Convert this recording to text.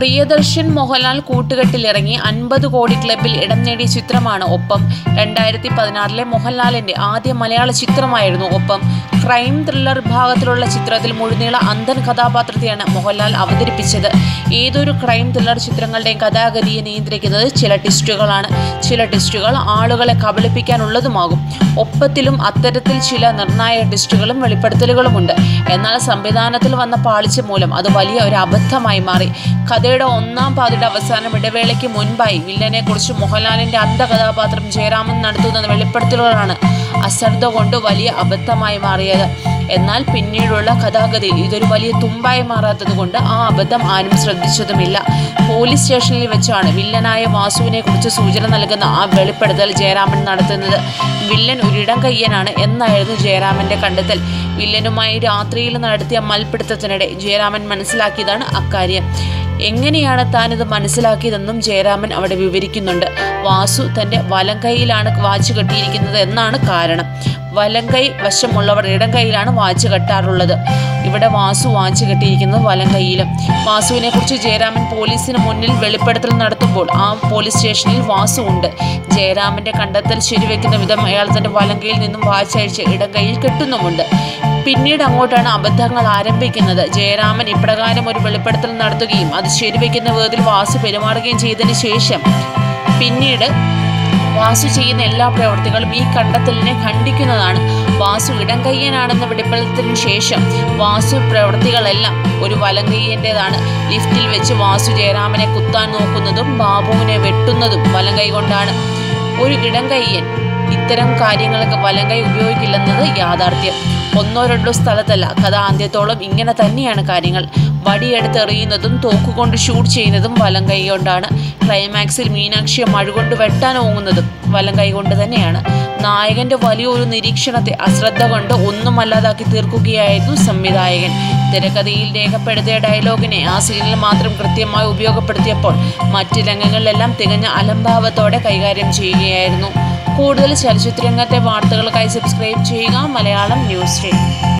പ്രിയദർശൻ മോഹൻലാൽ കൂട്ടുകെട്ടിലിറങ്ങി അൻപത് കോടി ക്ലബിൽ ഇടം നേടിയ ചിത്രമാണ് ഒപ്പം. രണ്ടായിരത്തി പതിനാറിലെ മോഹൻലാലിന്റെ ആദ്യ മലയാള ചിത്രമായിരുന്നു ഒപ്പം. ക്രൈം ത്രില്ലർ വിഭാഗത്തിലുള്ള ചിത്രത്തിൽ മുഴുനീള അന്ധൻ കഥാപാത്രത്തെയാണ് മോഹൻലാൽ അവതരിപ്പിച്ചത്. ഏതൊരു ക്രൈം ത്രില്ലർ ചിത്രങ്ങളുടെയും കഥാഗതിയെ നിയന്ത്രിക്കുന്നത് ചില ടിസ്റ്റുകളാണ്. ചില ടിസ്റ്റുകൾ ആളുകളെ കബളിപ്പിക്കാനുള്ളതുമാകും. ഒപ്പത്തിലും അത്തരത്തിൽ ചില നിർണായക ടിസ്റ്റുകളും വെളിപ്പെടുത്തലുകളുമുണ്ട്. എന്നാൽ സംവിധാനത്തിൽ വന്ന പാളിച്ച മൂലം അത് വലിയ ഒരു അബദ്ധമായി മാറി. കഥയുടെ ഒന്നാം പാതിയുടെ അവസാനം ഇടവേളയ്ക്ക് മുൻപായി വില്ലനെക്കുറിച്ച് കുറിച്ച് മോഹൻലാലിന്റെ അന്ധ കഥാപാത്രം ജയരാമൻ നടത്തുന്ന വെളിപ്പെടുത്തലുകളാണ്. അശ്രദ്ധ കൊണ്ട് വലിയ അബദ്ധമായി മാറിയത്. എന്നാൽ പിന്നീടുള്ള കഥാഗതിയിൽ ഇതൊരു വലിയ തുമ്പായി മാറാത്തത് കൊണ്ട് ആ അബദ്ധം ആരും ശ്രദ്ധിച്ചതുമില്ല. പോലീസ് സ്റ്റേഷനിൽ വെച്ചാണ് വില്ലനായ വാസുവിനെ കുറിച്ച് സൂചന നൽകുന്ന ആ വെളിപ്പെടുത്തൽ ജയരാമൻ നടത്തുന്നത്. വില്ലൻ ഒരിടം കയ്യനാണ് എന്നായിരുന്നു ജയരാമന്റെ കണ്ടെത്തൽ. വില്ലനുമായി രാത്രിയിൽ നടത്തിയ മൽപിടുത്തത്തിനിടെ ജയരാമൻ മനസ്സിലാക്കിയതാണ് അക്കാര്യം. എങ്ങനെയാണ് താൻ ഇത് മനസ്സിലാക്കിയതെന്നും ജയരാമൻ അവിടെ വിവരിക്കുന്നുണ്ട്. വാസു തന്റെ വലം കൈയിലാണ് വാച്ച് കെട്ടിയിരിക്കുന്നത് എന്നാണ് കാരണം. വലം കൈ വശമുള്ളവർ ഇടം കൈയിലാണ് വാച്ച് കെട്ടാറുള്ളത്. ഇവിടെ വാസു വാച്ച് കെട്ടിയിരിക്കുന്നത് വലം കൈയിലും വാസുവിനെ കുറിച്ച് ജയരാമൻ പോലീസിന് മുന്നിൽ വെളിപ്പെടുത്തൽ നടത്തുമ്പോൾ ആ പോലീസ് സ്റ്റേഷനിൽ വാസു ഉണ്ട്. ജയരാമന്റെ കണ്ടെത്തൽ ശരിവെക്കുന്ന വിധം അയാൾ തന്റെ വലം കൈയിൽ നിന്നും വാച്ച് അഴിച്ച് ഇടം കൈയിൽ കെട്ടുന്നുമുണ്ട്. പിന്നീട് അങ്ങോട്ടാണ് അബദ്ധങ്ങൾ ആരംഭിക്കുന്നത്. ജയരാമൻ ഇപ്രകാരം ഒരു വെളിപ്പെടുത്തൽ നടത്തുകയും അത് ശരിവെക്കുന്ന വിധത്തിൽ വാസു പെരുമാറുകയും ചെയ്തതിന് ശേഷം പിന്നീട് വാസു ചെയ്യുന്ന എല്ലാ പ്രവർത്തികളും ഈ കണ്ടെത്തലിനെ ഖണ്ഡിക്കുന്നതാണ്. വാസു ഇടംകയ്യനാണെന്ന വെളിപ്പെടുത്തലിന് ശേഷം വാസു പ്രവൃത്തികളെല്ലാം ഒരു വലങ്കയ്യന്റെതാണ് ലിഫ്റ്റിൽ വെച്ച് വാസു ജയരാമനെ കുത്താൻ നോക്കുന്നതും ബാബുവിനെ വെട്ടുന്നതും വലങ്കൈ കൊണ്ടാണ് ഒരു ഇടംകയ്യൻ ഇത്തരം കാര്യങ്ങൾക്ക് വലങ്കൈ ഉപയോഗിക്കില്ലെന്നത് യാഥാർത്ഥ്യം. ഒന്നോ രണ്ടോ സ്ഥലത്തല്ല. കഥ ആദ്യത്തോളം ഇങ്ങനെ തന്നെയാണ് കാര്യങ്ങൾ. വടിയെടുത്ത് എറിയുന്നതും തോക്കുകൊണ്ട് ഷൂട്ട് ചെയ്യുന്നതും വലം കൈ കൊണ്ടാണ്. ക്ലൈമാക്സിൽ മീനാക്ഷിയെ മഴുകൊണ്ട് വെട്ടാൻ ഓങ്ങുന്നതും വലം കൈ കൊണ്ട് തന്നെയാണ്. നായകന്റെ വലിയൊരു നിരീക്ഷണത്തെ അശ്രദ്ധ കൊണ്ട് ഒന്നും അല്ലാതാക്കി തീർക്കുകയായിരുന്നു സംവിധായകൻ. തിരക്കഥയിൽ രേഖപ്പെടുത്തിയ ഡയലോഗിനെ ആ സീനിൽ മാത്രം കൃത്യമായി ഉപയോഗപ്പെടുത്തിയപ്പോൾ മറ്റ് രംഗങ്ങളിലെല്ലാം തികഞ്ഞ അലംഭാവത്തോടെ കൈകാര്യം ചെയ്യുകയായിരുന്നു. കൂടുതൽ ചലച്ചിത്രരംഗത്തെ വാർത്തകൾക്കായി സബ്സ്ക്രൈബ് ചെയ്യുക മലയാളം ന്യൂസ് ഡേ